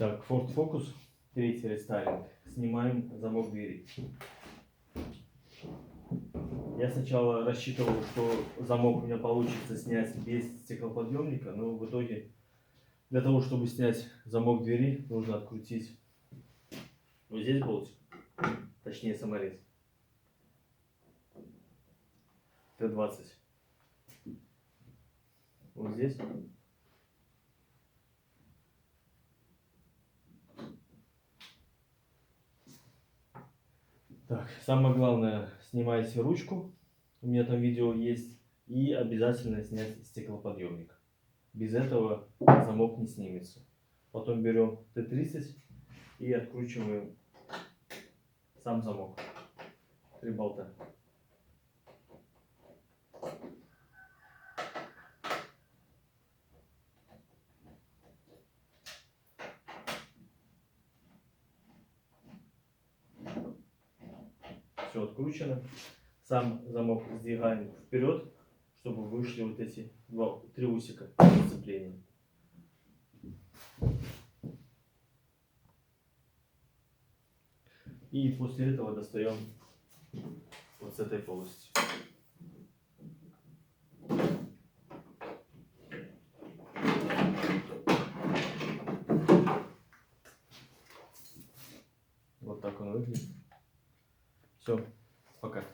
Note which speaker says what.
Speaker 1: Так, Ford Focus, третий рестайлинг. Снимаем замок двери. Я сначала рассчитывал, что замок у меня получится снять без стеклоподъемника, но в итоге для того, чтобы снять замок двери, нужно открутить вот здесь болтик, точнее саморез. Т-20. Вот здесь. Так, самое главное, снимайте ручку. У меня там видео есть. И обязательно снять стеклоподъемник. Без этого замок не снимется. Потом берем Т-30 и откручиваем сам замок. Три болта. Все откручено. Сам замок сдвигаем вперед, чтобы вышли вот эти два, три усика сцепления. И после этого достаем вот с этой полости. Вот так он выглядит. Все, пока.